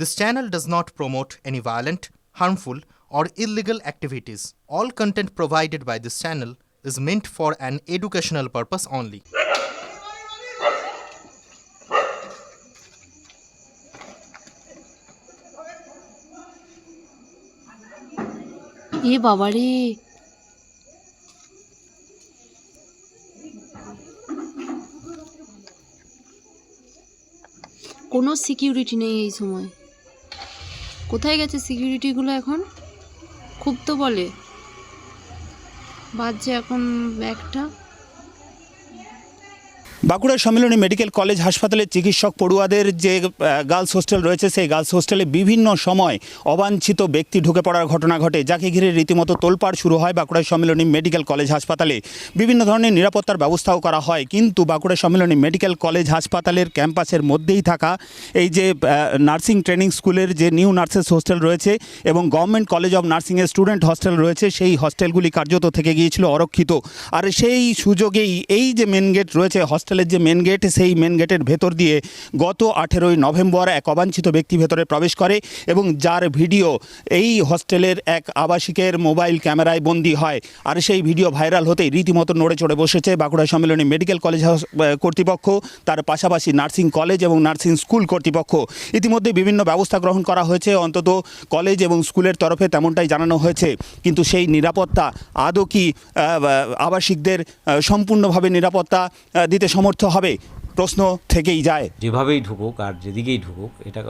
This channel does not promote any violent, harmful, or illegal activities. All content provided by this channel is meant for an educational purpose only. এ বাবা কোনো security নেই এই সময় কোথায় গেছে সিকিউরিটিগুলো এখন? খুব তো বলে। বাজছে এখন ব্যাগটা। বাঁকুড়া সম্মিলনী মেডিকেল কলেজ হাসপাতালের চিকিৎসক পড়ুয়াদের যে গার্লস হোস্টেল রয়েছে, সেই গার্লস হোস্টেলে বিভিন্ন সময় অবাঞ্ছিত ব্যক্তি ঢুকে পড়ার ঘটনা ঘটে। যাকে ঘিরে রীতিমতো তোলপাড় শুরু হয় বাঁকুড়া সম্মিলনী মেডিকেল কলেজ হাসপাতালে। বিভিন্ন ধরনের নিরাপত্তার ব্যবস্থাও করা হয়, কিন্তু বাঁকুড়া সম্মিলনী মেডিকেল কলেজ হাসপাতালের ক্যাম্পাসের মধ্যেই থাকা এই যে নার্সিং ট্রেনিং স্কুলের যে নিউ নার্সেস হোস্টেল রয়েছে এবং গভর্নমেন্ট কলেজ অফ নার্সিংয়ের স্টুডেন্ট হস্টেল রয়েছে, সেই হস্টেলগুলি কার্যত থেকে গিয়েছিল অরক্ষিত। আর সেই সুযোগেই এই যে মেন গেট রয়েছে হস্টেলের যে মেন গেট সেই মেন গেটের ভেতর দিয়ে গত আঠেরোই নভেম্বর এক অবাঞ্ছিত ব্যক্তি ভেতরে প্রবেশ করে এবং যার ভিডিও এই হস্টেলের এক আবাসিকের মোবাইল ক্যামেরায় বন্দী হয়। আর সেই ভিডিও ভাইরাল হতেই রীতিমতো নড়ে চড়ে বসেছে বাঁকুড়া সম্মেলনী মেডিকেল কলেজ কর্তৃপক্ষ, তার পাশাপাশি নার্সিং কলেজ এবং নার্সিং স্কুল কর্তৃপক্ষ। ইতিমধ্যে বিভিন্ন ব্যবস্থা গ্রহণ করা হয়েছে, অন্তত কলেজ এবং স্কুলের তরফে তেমনটাই জানানো হয়েছে। কিন্তু সেই নিরাপত্তা আদৌ কি আবাসিকদের সম্পূর্ণভাবে নিরাপত্তা দিতে সমর্থ হবে? প্রশ্ন থেকেই যায়। যেভাবেই ঢুকুক আর যেদিকেই ঢুকুক, এটা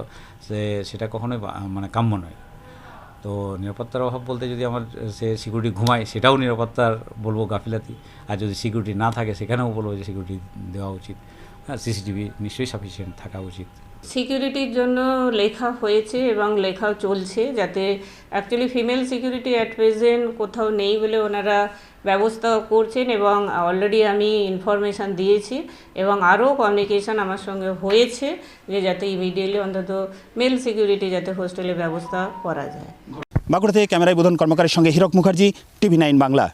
সেটা কখনোই মানে কাম্য নয়। তো নিরাপত্তার অভাব বলতে যদি আমার, সে সিকিউরিটি ঘুমায়, সেটাও নিরাপত্তার বলব গাফিলাতি। আর যদি সিকিউরিটি না থাকে, সেখানেও বলব যে সিকিউরিটি দেওয়া উচিত। হ্যাঁ সিসিটিভি নিশ্চয়ই সাফিসিয়েন্ট থাকা উচিত। সিকিউরিটির জন্য লেখা হয়েছে এবং লেখাও চলছে যাতে actually female security at present কোথাও নেই বলে ওনারা ব্যবস্থা করছেন এবং অলরেডি আমি ইনফরমেশান দিয়েছি এবং আরও কমিউনিকেশন আমার সঙ্গে হয়েছে যে যাতে ইমিডিয়েটলি অন্তত মেল সিকিউরিটি যাতে হোস্টেলে ব্যবস্থা করা যায়। বাঁকুড়া থেকে ক্যামেরায় বোধন কর্মকারের সঙ্গে হীরক মুখার্জি, টিভি নাইন বাংলা।